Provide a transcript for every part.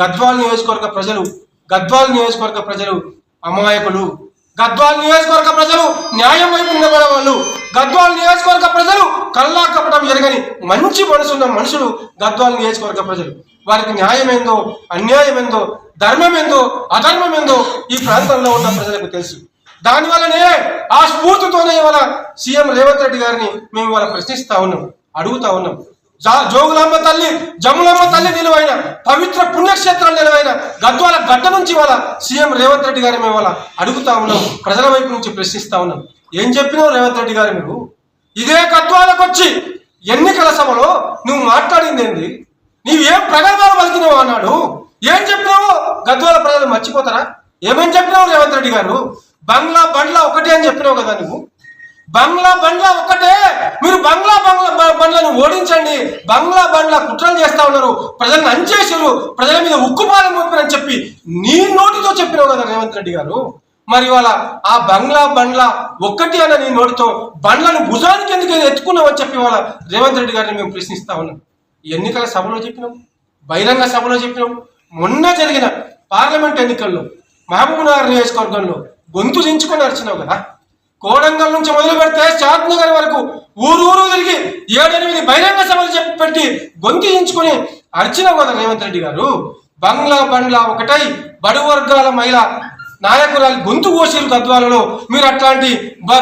గద్వాల్ నియోజకవర్గ ప్రజలు గద్వాల్ నియోజకవర్గ ప్రజలు అమాయకులు గద్వాల్ నియోజకవర్గ ప్రజలు న్యాయం వైపు నిలబడే వాళ్ళు గద్వాల్ నియోజకవర్గ ప్రజలు కల్లా కపటం జరగని మంచి మనసున్న మనుషులు గద్వాల్ నియోజకవర్గ ప్రజలు. వారికి న్యాయం ఏందో అన్యాయం ఏందో ధర్మం ఏందో అధర్మం ఏందో ఈ ప్రాంతంలో ఉన్న ప్రజలకు తెలుసు. దానివల్లనే ఆ స్ఫూర్తితోనే ఇవాళ సీఎం రేవంత్ రెడ్డి గారిని మేము ఇవాళ ప్రశ్నిస్తా ఉన్నాం అడుగుతా ఉన్నాం. జా- తల్లి జమ్ములమ్మ తల్లి నిలువైన పవిత్ర పుణ్యక్షేత్రాలు నిలువైన గద్వాల గడ్డ నుంచి ఇవాళ సీఎం రేవంత్ రెడ్డి గారి మేము ఇవాళ అడుగుతా ఉన్నాం ప్రజల వైపు నుంచి ప్రశ్నిస్తా ఉన్నాం. ఏం చెప్పినావు రేవంత్ రెడ్డి గారు నువ్వు? ఇదే గద్వాలకు వచ్చి ఎన్నికల సభలో నువ్వు మాట్లాడింది ఏంది? నీవేం ప్రగల్భాలు పలికినావు అన్నాడు? ఏం చెప్పినావు? గద్వాల ప్రజలు మర్చిపోతారా? ఏమేం చెప్పినావు రేవంత్ రెడ్డి గారు? బంగ్లా బండ్లా ఒకటే అని చెప్పినావు కదా నువ్వు? బంగ్లా బండ్ల ఒక్కటే మీరు బంగ్లా బంగ్లా ఆలోచించండి. బంగ్లా బండ్ల కుట్రలు చేస్తా ఉన్నారు. ప్రజలను అంచేసారు ప్రజల మీద ఉక్కుపాలం మోపారని చెప్పి నీ నోటితో చెప్పినావు కదా రేవంత్ రెడ్డి గారు. మరి ఇవాళ ఆ బంగ్లా బండ్ల ఒక్కటి అన్న నీ నోటితో బండ్లను భుజానికి ఎందుకు ఎత్తుకున్నావు అని చెప్పి ఇవాళ రేవంత్ రెడ్డి గారిని మేము ప్రశ్నిస్తా ఉన్నాం. ఎన్నికల సభలో చెప్పినాం. బహిరంగ సభలో చెప్పినాం. మొన్న జరిగిన పార్లమెంట్ ఎన్నికల్లో మహబూబ్నగర్ నియోజకవర్గంలో గొంతు దించుకొని నడిచినావు కదా. కోడంగల్ నుంచి మొదలు పెడితే షాద్ నగర్ వరకు ఊరు ఊరు తిరిగి ఏడెనిమిది బహిరంగ పెట్టి గొంతు ఎంచుకొని అర్చినావు కదా రేవంత్ రెడ్డి గారు. బంగ్లా బండ్లా ఒకటై బడు వర్గాల మహిళ నాయకురాలు గొంతు కోసిరు గద్వాలలో మీరు అట్లాంటి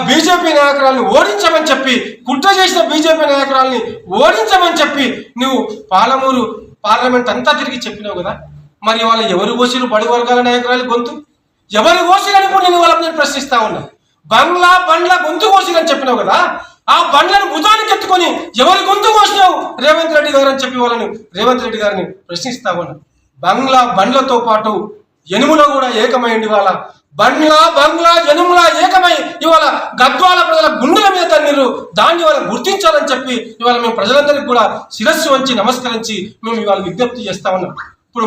బీజేపీ నాయకురాలను ఓడించమని చెప్పి కుట్ర చేసిన బీజేపీ నాయకురాల్ని ఓడించమని చెప్పి నువ్వు పాలమూరు పార్లమెంట్ అంతా తిరిగి చెప్పినావు కదా. మరి వాళ్ళ ఎవరు కోసిరు బడు వర్గాల నాయకురాలు గొంతు? ఎవరు అని కూడా నేను వాళ్ళని నేను ప్రశ్నిస్తా ఉన్నా. బంగ్లా బండ్ల గొంతు కోసిరని చెప్పినావు కదా. ఆ బండ్లను భుజానికి ఎత్తుకొని ఎవరి గొంతు రేవంత్ రెడ్డి గారు అని చెప్పి వాళ్ళని రేవంత్ రెడ్డి గారిని ప్రశ్నిస్తా ఉన్నా. బంగ్లా బండ్లతో పాటు ఎనుములో కూడా ఏకమైంది ఇవాళ బండ్లా బంగ్లా ఎనుములా ఏకమై ఇవాళ గద్వాల ప్రజల గుండెల మీద తన్నీరు దాన్ని ఇవాళ గుర్తించాలని చెప్పి ఇవాళ మేము ప్రజలందరికీ కూడా శిరస్సు వంచి నమస్కరించి మేము ఇవాళ విజ్ఞప్తి చేస్తా ఉన్నాం. ఇప్పుడు